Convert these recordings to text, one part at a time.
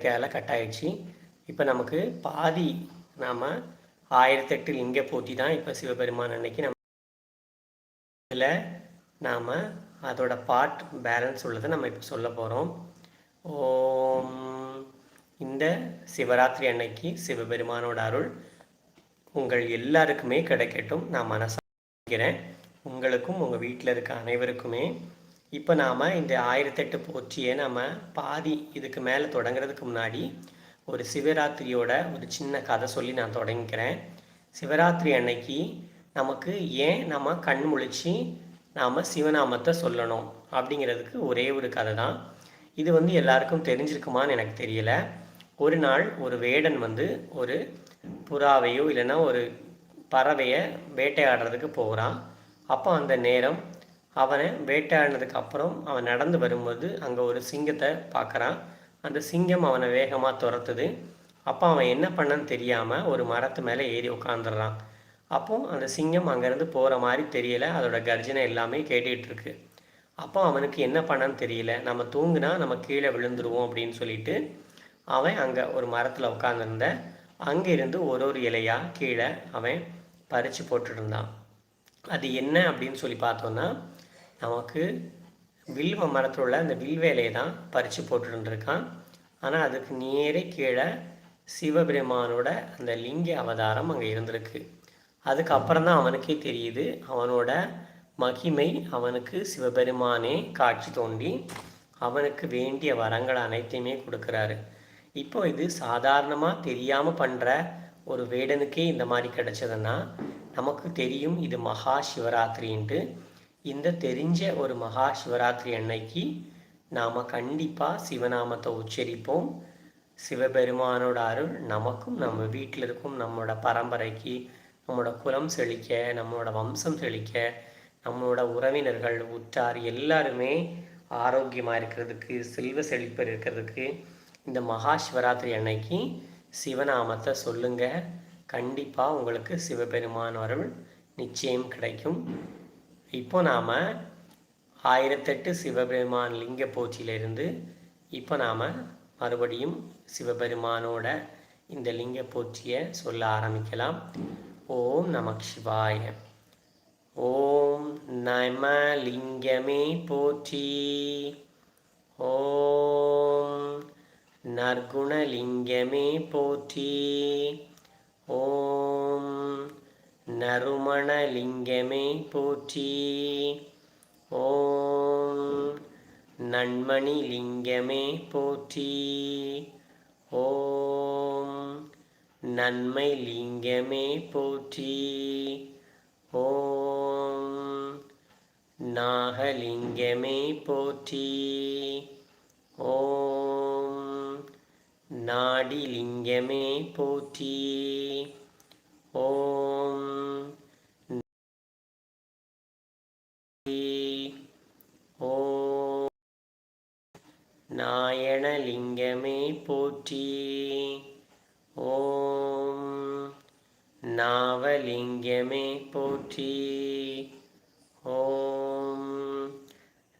கேல கட் ஆயிடுச்சு இப்போ நமக்கு பாதி நாம் ஆயிரத்தெட்டு லிங்க போட்டி தான் இப்போ சிவபெருமான் அன்னைக்கு நம்ம இதில் நாம் அதோட பார்ட் பேலன்ஸ் உள்ளதை நம்ம இப்போ சொல்ல போகிறோம் ஓம் இந்த சிவராத்திரி அன்னைக்கு சிவபெருமானோட அருள் உங்கள் எல்லாருக்குமே கிடைக்கட்டும். நான் மனசாகிறேன் உங்களுக்கும் உங்கள் வீட்டில் இருக்க அனைவருக்குமே இப்போ நாம் இந்த ஆயிரத்தெட்டு போற்றியை நாம் பாதி இதுக்கு மேலே தொடங்குறதுக்கு முன்னாடி ஒரு சிவராத்திரியோட ஒரு சின்ன கதை சொல்லி நான் தொடங்கிக்கிறேன். சிவராத்திரி அன்னைக்கு நமக்கு ஏன் நம்ம கண் முழிச்சு நாம் சிவநாமத்தை சொல்லணும் அப்படிங்கிறதுக்கு ஒரே ஒரு கதை தான். இது வந்து எல்லாருக்கும் தெரிஞ்சிருக்குமான்னு எனக்கு தெரியல. ஒரு நாள் ஒரு வேடன் வந்து ஒரு புறாவையோ இல்லைன்னா ஒரு பறவையை வேட்டையாடுறதுக்கு போகிறான் அப்போ அந்த நேரம் அவனை வேட்டையாடினதுக்கு அப்புறம் அவன் நடந்து வரும்போது அங்கே ஒரு சிங்கத்தை பார்க்குறான். அந்த சிங்கம் அவனை வேகமாக துரத்துது. அப்போ அவன் என்ன பண்ணன்னு தெரியாமல் ஒரு மரத்து மேலே ஏறி உட்காந்துடுறான் அப்போ அந்த சிங்கம் அங்கேருந்து போகிற மாதிரி தெரியல. அதோட கர்ஜனை எல்லாமே கேட்டுக்கிட்டு இருக்கு. அப்போ அவனுக்கு என்ன பண்ணன்னு தெரியல. நம்ம தூங்குனா நம்ம கீழே விழுந்துருவோம் அப்படின்னு சொல்லிட்டு அவன் அங்கே ஒரு மரத்தில் உட்காந்துருந்த அங்கே இருந்து ஒரு ஒரு இலையாக கீழே அவன் பறித்து போட்டுட்டு இருந்தான். அது என்ன அப்படின்னு சொல்லி பார்த்தோன்னா நமக்கு வில்வ மரத்தில் உள்ள அந்த வில்வேலையை தான் பறித்து போட்டுருந்துருக்கான். ஆனால் அதுக்கு நேரே கீழே சிவபெருமானோட அந்த லிங்க அவதாரம் அங்கே இருந்திருக்கு. அதுக்கப்புறம் தான் அவனுக்கே தெரியுது அவனோட மகிமை அவனுக்கு சிவபெருமானே காட்சி தோண்டி அவனுக்கு வேண்டிய வரங்கள் அனைத்தையுமே கொடுக்குறாரு. இப்போ இது சாதாரணமாக தெரியாமல் பண்ணுற ஒரு வேடனுக்கே இந்த மாதிரி கிடைச்சதுன்னா நமக்கு தெரியும் இது மகா சிவராத்திரின்ட்டு. இந்த தெரிஞ்ச ஒரு மகா சிவராத்திரி அன்னைக்கு நாம் கண்டிப்பாக சிவநாமத்தை உச்சரிப்போம். சிவபெருமானோட அருள் நமக்கும் நம்ம வீட்டில் இருக்கும் நம்மளோட பரம்பரைக்கு நம்மளோட குலம் செழிக்க நம்மளோட வம்சம் செழிக்க நம்மளோட உறவினர்கள் உற்றார் எல்லாருமே ஆரோக்கியமாக இருக்கிறதுக்கு செல்வ செழிப்பு இருக்கிறதுக்கு இந்த மகா சிவராத்திரி அன்னைக்கு சிவநாமத்தை சொல்லுங்கள் கண்டிப்பாக உங்களுக்கு சிவபெருமான் அருள் நிச்சயம் கிடைக்கும். இப்போ நாம் ஆயிரத்தெட்டு சிவபெருமான் லிங்க போச்சியிலிருந்து இப்போ நாம் மறுபடியும் சிவபெருமானோட இந்த லிங்க போச்சியை சொல்ல ஆரம்பிக்கலாம். ஓம் நமக் சிவாய. ஓம் நம லிங்கமே போற்றி. ஓம் நற்குணலிங்கமே போற்றி. ஓம் நறுமணலிங்கமே போற்றி. ஓம் நன்மணி லிங்கமே போற்றி. ஓம் நன்மை லிங்கமே போற்றி. ஓம் நாகலிங்கமே போற்றி. ஓம் நாடிலிங்கமே போற்றி. ஓம் நாயணலிங்கமே போற்றி. ஓம் நாவலிங்கமே போற்றி. ஓம்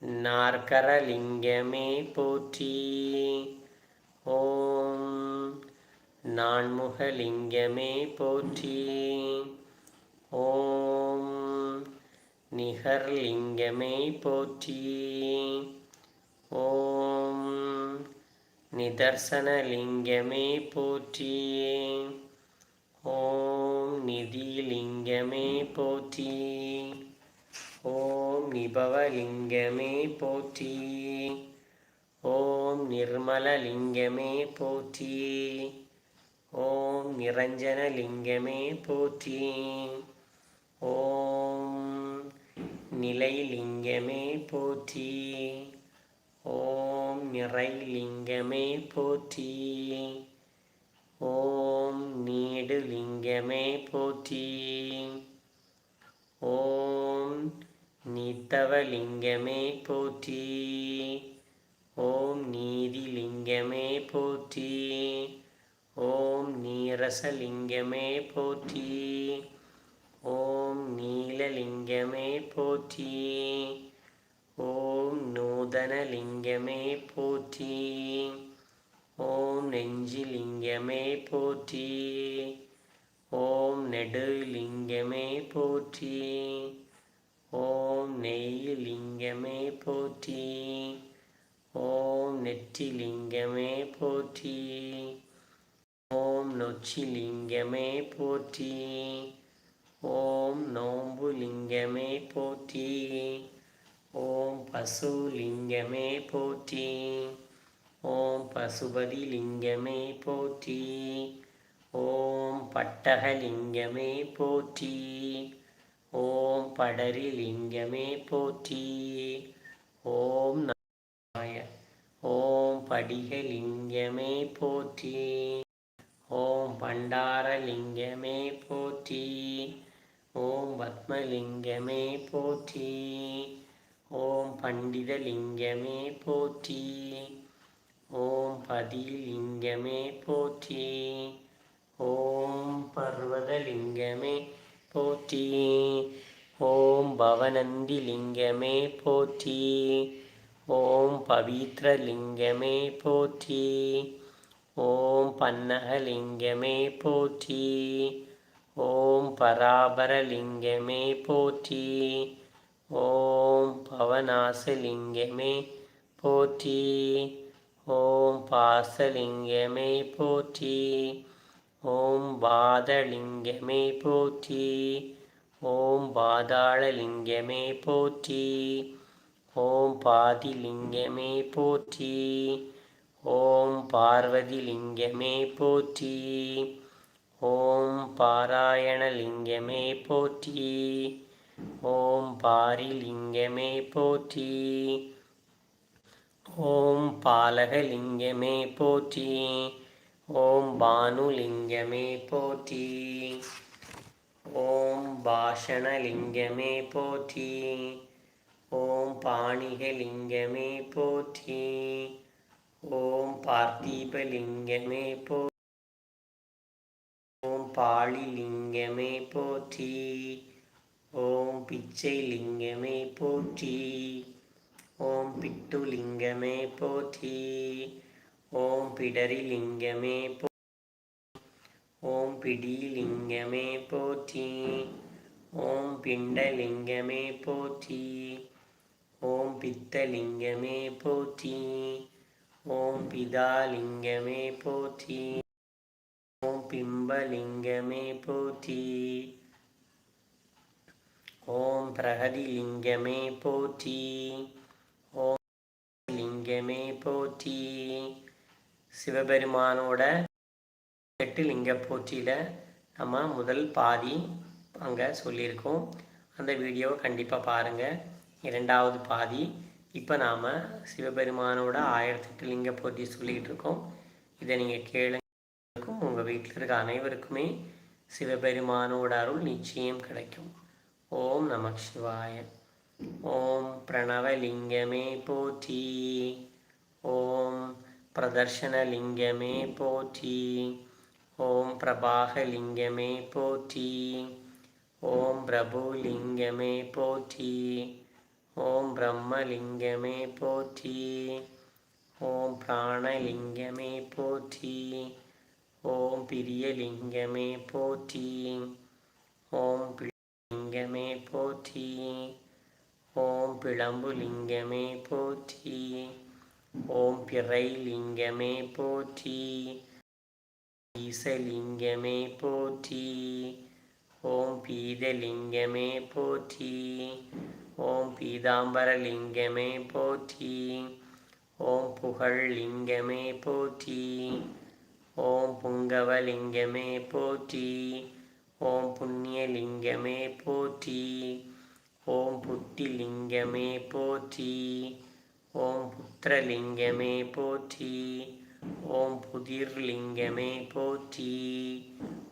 நாற்கரலிங்கமே போற்றி. ஓம் நான்முகலிங்கமே போற்றி. ஓம் நிகர்லிங்கமே போற்றி. ஓம். நிதர்சனலிங்கமே போற்றியே. ஓம் நிதிலிங்கமே போற்றி ஓம் நிபவலிங்கமே போற்றி ஓம் நிர்மலலிங்கமே போற்றி ஓம் நிரஞ்சனலிங்கமே போற்றி ஓம் நிலைலிங்கமே போற்றி ஓம் நிறை லிங்கமே போற்றி. ஓம் நீடு லிங்கமே போற்றி. ஓம் நித்தவலிங்கமே போற்றி. ஓம் நீதிலிங்கமே போற்றி. ஓம் நீரசலிங்கமே போற்றி. ஓம் நீலலிங்கமே போற்றி. ஓம் போற்றி. ஓம் நெஞ்சிலிங்கமே போற்றி. ஓம் நெடுலிங்கமே போற்றி. ஓம் நெய்லிங்கமே போற்றி. ஓம் நெற்றிலிங்கமே போற்றி. ஓம் நொச்சிலிங்கமே போற்றி. ஓம் நோம்புலிங்கமே போற்றி. ஓம் பசு லிங்கமே போற்றி. ஓம் பசுபதி லிங்கமே போற்றி. ஓம் பட்டகலிங்கமே போற்றி. ஓம் படரிலிங்கமே போற்றி. ஓம் நாய ஓம் படிகலிங்கமே போற்றி. ஓம் பண்டாரலிங்கமே போற்றி. ஓம் பத்மலிங்கமே போற்றி. ஓம் பண்டிதலிங்கமே போற்றி. ஓம் பதிலிங்கமே போற்றி. ஓம் பர்வதலிங்கமே போற்றி. ஓம் பவனந்திலிங்கமே போற்றி. ஓம் பவித்ரலிங்கமே போற்றி. ஓம் பன்னகலிங்கமே போற்றி. ஓம் பராபரலிங்கமே போற்றி. ஓம் பவநாசலிங்கமே போற்றி. ஓம் பாசலிங்கமே போற்றி. ஓம் பாதலிங்கமே போற்றி. ஓம் பாதாளலிங்கமே போற்றி. ஓம் பாதிலிங்கமே போற்றி. ஓம் பார்வதிலிங்கமே போற்றி. ஓம் பாராயணலிங்கமே போற்றி. பாரிலிங்கமே போற்றி. ஓம் பாலகலிங்கமே போற்றி. ஓம் பானுலிங்கமே போற்றி. ஓம் பாஷணலிங்கமே போற்றி. ஓம் பாணிகலிங்கமே போற்றி. ஓம் பார்த்தீபலிங்கமே போ ஓம் பாளிலிங்கமே போற்றி. ஓம் பிச்சை லிங்கமே போற்றி. ஓம் பிட்டு லிங்கமே போற்றி. ஓம் பிடரி லிங்கமே போ. ஓம் பிடி லிங்கமே போற்றி. ஓம் பிண்டலிங்கமே போற்றி. ஓம் பித்தலிங்கமே போற்றி. ஓம் பிதாலிங்கமே போற்றி. ஓம் பிம்பலிங்கமே போற்றி. ஓம் பிரகதி லிங்கமே போற்றி லிங்கமே போற்றி. சிவபெருமானோட எட்டு லிங்க போற்றியில் நம்ம முதல் பாதி அங்கே சொல்லியிருக்கோம். அந்த வீடியோவை கண்டிப்பாக பாருங்கள் இரண்டாவது பாதி. இப்போ நாம் சிவபெருமானோட ஆயிரத்தெட்டு லிங்க போற்றி சொல்லிக்கிட்டு இருக்கோம். இதை நீங்கள் கேளுங்க. உங்கள் வீட்டில் இருக்க அனைவருக்குமே சிவபெருமானோட அருள் நிச்சயம் கிடைக்கும். ஓம் நம சிவாய. ஓம் பிரணவலிங்கமே போற்றி. ஓம் பிரதர்ஷனலிங்கமே போற்றி. ஓம் பிரபாகலிங்கமே போற்றி. ஓம் பிரபுலிங்கமே போற்றி. ஓம் பிரம்மலிங்கமே போற்றி. ஓம் பிராணலிங்கமே போற்றி. ஓம் பிரியலிங்கமே போற்றி. ஓம் லிங்கமே போற்றி. ஓம் பிளம்பு லிங்கமே போற்றி. ஓம் பிறை லிங்கமே போற்றி. ஈசலிங்கமே போற்றி. ஓம் பீதலிங்கமே போற்றி. ஓம் பீதாம்பரலிங்கமே போற்றி. ஓம் புகழ்லிங்கமே போற்றி. ஓம் புங்கவலிங்கமே போற்றி. ஓம் புண்ணியலிங்கமே போற்றி. ஓம் புத்திலிங்கமே போற்றி. ஓம் புத்திரலிங்கமே போற்றி. ஓம் புதிர்லிங்கமே போற்றி.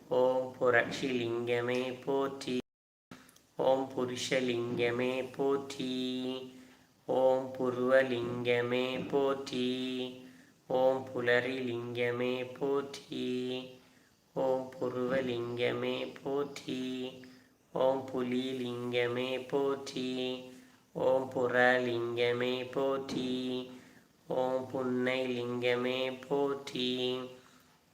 ஓம் புரட்சிலிங்கமே போற்றி. ஓம் புருஷலிங்கமே போற்றி. ஓம் புருவலிங்கமே போற்றி. ஓம் புலரிலிங்கமே போற்றி. ஓம் புருவலிங்கமே போற்றி. ஓம் புலிலிங்கமே போற்றி. ஓம் புறலிங்கமே போற்றி. ஓம் புன்னை லிங்கமே போற்றி.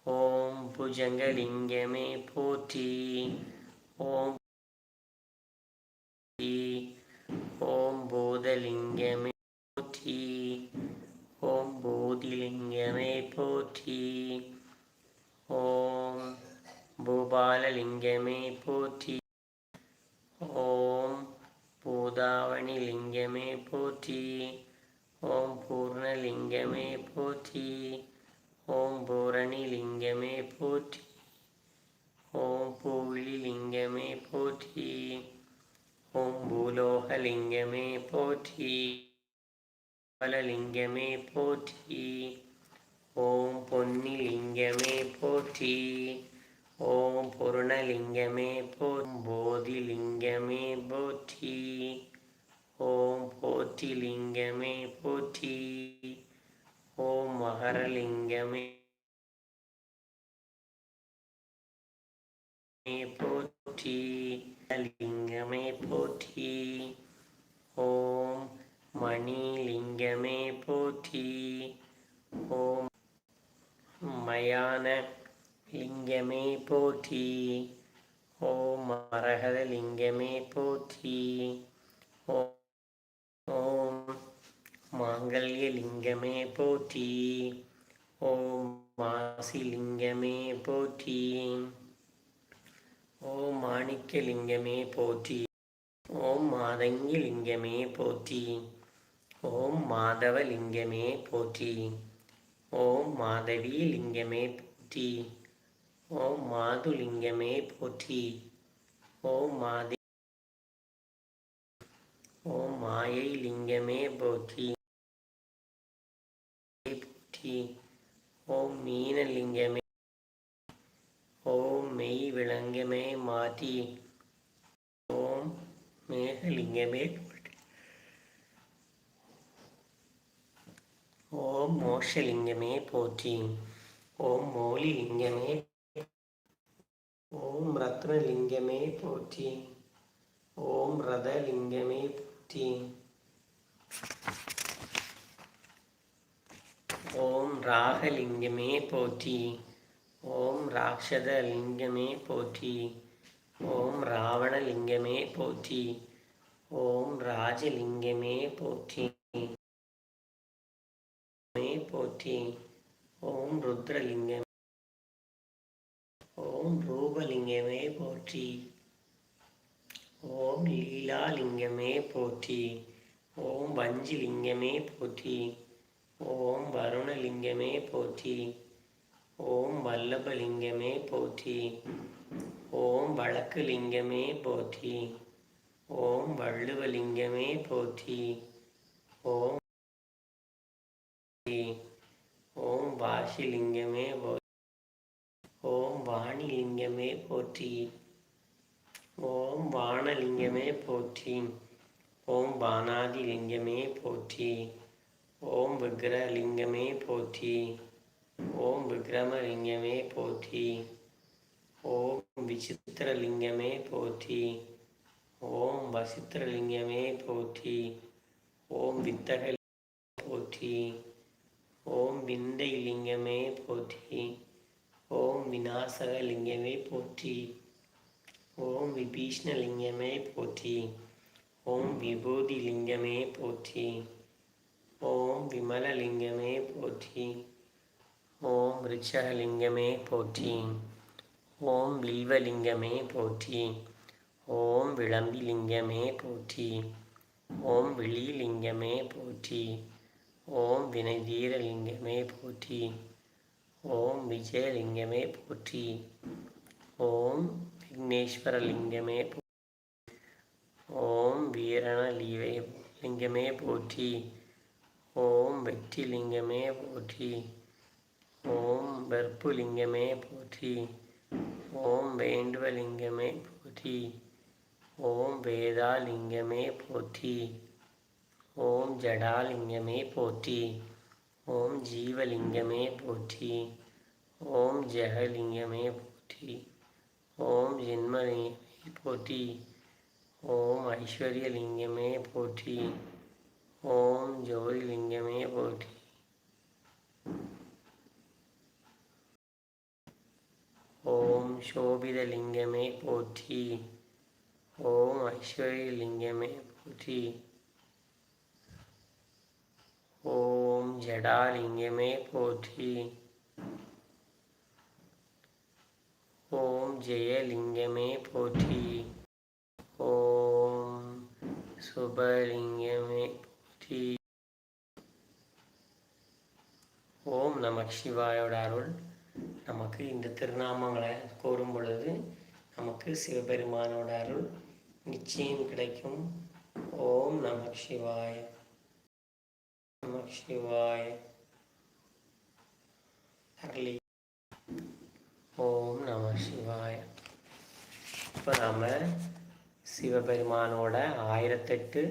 ஓம் புஜங்கலிங்கமே போற்றி. ஓம் ஓம் போதலிங்கமே போற்றி. ஓம் போதிலிங்கமே போற்றி. பூபாலலிங்கமே போற்றி. ஓம் பூதாவணி லிங்கமே போற்றி. ஓம் பூர்ணலிங்கமே போற்றி. ஓம் பூரணி லிங்கமே போற்றி. ஓம் பூவிழி லிங்கமே போற்றி. ஓம் பூலோகலிங்கமே போற்றி. பலலிங்கமே போற்றி. ஓம் பொன்னிலிங்கமே போற்றி. ஓம் பொருணலிங்கமே போம் போதிலிங்கமே போற்றி. ஓம் போற்றிலிங்கமே போற்றி. ஓம் மகரலிங்கமே போற்றி. லிங்கமே போற்றி. ஓம் மணிலிங்கமே போற்றி. ஓம் மயான லிங்கமே போற்றி. ஓம் மரகத லிங்கமே போற்றி. ஓம் மாங்கல்ய லிங்கமே போற்றி. ஓம் மாசி லிங்கமே போற்றி. ஓம் மாணிக்க லிங்கமே போற்றி. ஓம் மாதங்கி லிங்கமே போற்றி. ஓம் மாதவ லிங்கமே போற்றி. ஓம் மாதவி லிங்கமே போற்றி. ஓம் மாதுலிங்கமே போற்றி ஓம் மாதி ஓம் மாயை லிங்கமே போற்றி போற்றி ஓம் மீனலிங்கமே ஓம் மெய் விளங்கமே மாற்றி ஓம் மேகலிங்கமே ஓம் மோஷலிங்கமே போற்றி ஓம் மோலிலிங்கமே ஓம் ரத்னலிங்கமே போற்றி. ஓம் ரதலிங்கமே போற்றி. ஓம் ராகலிங்கமே போற்றி. ஓம் ராட்சத லிங்கமே போற்றி. ஓம் ராவணலிங்கமே போற்றி. ஓம் ராஜலிங்கமே போற்றி. போற்றி. ஓம் ருத்ரலிங்கமே ஓம் ரூபலிங்கமே போற்றி. ஓம் லீலாலிங்கமே போற்றி. ஓம் வஞ்சிலிங்கமே போற்றி. ஓம் வருணலிங்கமே போற்றி. ஓம் வல்லபலிங்கமே போற்றி. ஓம் வழக்கு லிங்கமே போற்றி. ஓம் வள்ளுவலிங்கமே போற்றி. ஓம் ஓம் வாசிலிங்கமே போற்றி போற்றி. ஓம் வானலிங்கமே போற்றி. ஓம் பானாதிலிங்கமே போற்றி. ஓம் விக்ரலிங்கமே போற்றி. ஓம் விக்ரமலிங்கமே போற்றி. ஓம் விசித்திரலிங்கமே போற்றி. ஓம் வசித்திரலிங்கமே போற்றி. ஓம் வித்தக போற்றி. ஓம் விந்தை லிங்கமே போற்றி. ஓம் விநாசகலிங்கமே போற்றி. ஓம் விபீஷ்ணலிங்கமே போற்றி. ஓம் விபூதி லிங்கமே போற்றி. ஓம் விமலலிங்கமே போற்றி. ஓம் ரிஷகலிங்கமே போற்றி. ஓம் வில்வலிங்கமே போற்றி. ஓம் விளம்பிலிங்கமே போற்றி. ஓம் விழிலிங்கமே போற்றி. ஓம் வினைதீரலிங்கமே போற்றி. ஓம் விஜயலிங்கமே போற்றி. ஓம் விக்னேஸ்வரலிங்கமே ஓம் வீரணலீவை லிங்கமே போற்றி. ஓம் வெற்றிலிங்கமே போற்றி. ஓம் வெற்புலிங்கமே போற்றி. ஓம் வேண்டுவலிங்கமே போற்றி. ஓம் வேதாலிங்கமே போற்றி. ஓம் ஜடாலிங்கமே போற்றி. ओम जीवलिंगमे पोथी, ओम जहलिंगमे पोथी, ओम जन्मलिंगमे पोथी, ओम ऐश्वर्यलिंगमे पोथी, ओम ज्योतिलिंगमे पोथी। ओम शोभितलिंगमे पोथी, ओम ऐश्वर्यलिंगमे पोथी। ஓம் ஜடாலிங்கமே போற்றி. ஓம் ஜெயலிங்கமே போற்றி. ஓம் சுபலிங்கமே போற்றி. ஓம் நம சிவாயோட அருள். நமக்கு இந்த திருநாமங்களை கூறும் பொழுது நமக்கு சிவபெருமானோட அருள் நிச்சயம் கிடைக்கும். ஓம் நம சிவாய சிவாய ஓம் நம சிவாய இப்போ நாம் சிவபெருமானோட ஆயிரத்தெட்டு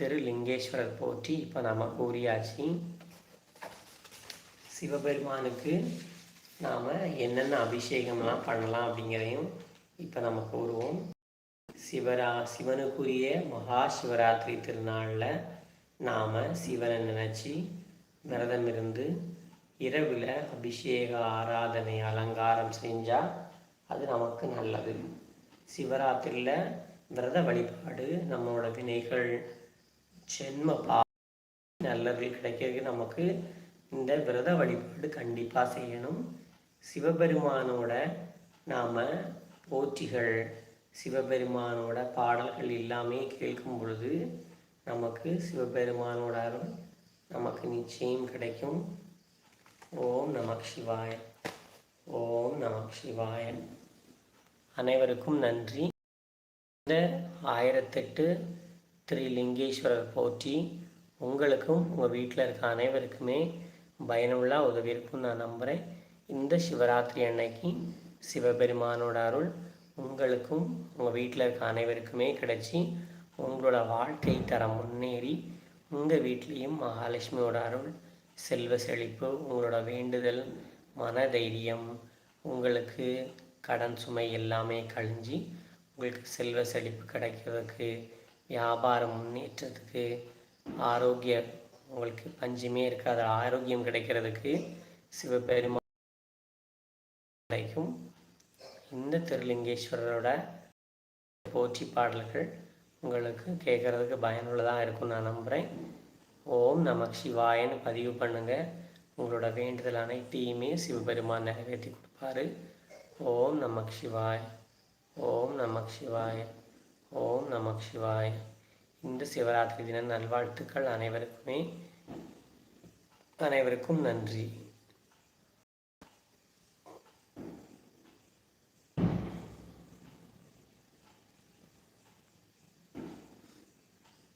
திருலிங்கேஸ்வரர் போற்றி இப்போ நாம கூறியாச்சு. சிவபெருமானுக்கு நாம் என்னென்ன அபிஷேகம்லாம் பண்ணலாம் அப்படிங்கிறதையும் இப்போ நம்ம கூறுவோம். சிவரா சிவனுக்குரிய மகா சிவராத்திரி திருநாளில் நாம் சிவனை நினச்சி விரதம் இருந்து இரவில் அபிஷேக ஆராதனை அலங்காரம் செஞ்சால் அது நமக்கு நல்லது. சிவராத்திரியில் விரத வழிபாடு நம்மளோட வினைகள் ஜென்ம பா நல்லது கிடைக்கிறது நமக்கு இந்த விரத வழிபாடு கண்டிப்பாக செய்யணும். சிவபெருமானோட நாம் போற்றிகள் சிவபெருமானோட பாடல்கள் எல்லாமே கேட்கும் பொழுது நமக்கு சிவபெருமானோட அருள் நமக்கு நிச்சயம் கிடைக்கும். ஓம் நமக் சிவாய ஓம் நமக் சிவாய. அனைவருக்கும் நன்றி. இந்த ஆயிரத்தெட்டு திருலிங்கேஸ்வரர் போற்றி உங்களுக்கும் உங்கள் வீட்டில் இருக்க அனைவருக்குமே பயனுள்ள உதவி இருக்கும்னு நான் நம்புகிறேன் இந்த சிவராத்திரி அன்னைக்கு சிவபெருமானோட அருள் உங்களுக்கும் உங்கள் வீட்டில் இருக்க அனைவருக்குமே கிடச்சி உங்களோட வாழ்க்கை தரம் முன்னேறி உங்கள் வீட்லேயும் மகாலட்சுமியோட அருள் செல்வ செழிப்பு உங்களோட வேண்டுதல் மன தைரியம் உங்களுக்கு கடன் சுமை எல்லாமே கழிஞ்சி உங்களுக்கு செல்வ செழிப்பு கிடைக்கிறதுக்கு வியாபாரம் முன்னேற்றத்துக்கு ஆரோக்கிய உங்களுக்கு பஞ்சமே இருக்காத ஆரோக்கியம் கிடைக்கிறதுக்கு சிவபெருமா கிடைக்கும் இந்த திருலிங்கேஸ்வரரோட போற்றி பாடல்கள் உங்களுக்கு கேட்குறதுக்கு பயனுள்ளதாக இருக்கும் நான் நம்புகிறேன் ஓம் நமக் சிவாயன்னு பதிவு பண்ணுங்கள் உங்களோட வேண்டுதல் அனைத்தையுமே சிவபெருமான் நிறைவேற்றி கொடுப்பாரு. ஓம் நமக் சிவாய். ஓம் நமக் சிவாய். ஓம் நமக் சிவாய். இந்த சிவராத்திரி தின நல்வாழ்த்துக்கள் அனைவருக்குமே. அனைவருக்கும் நன்றி.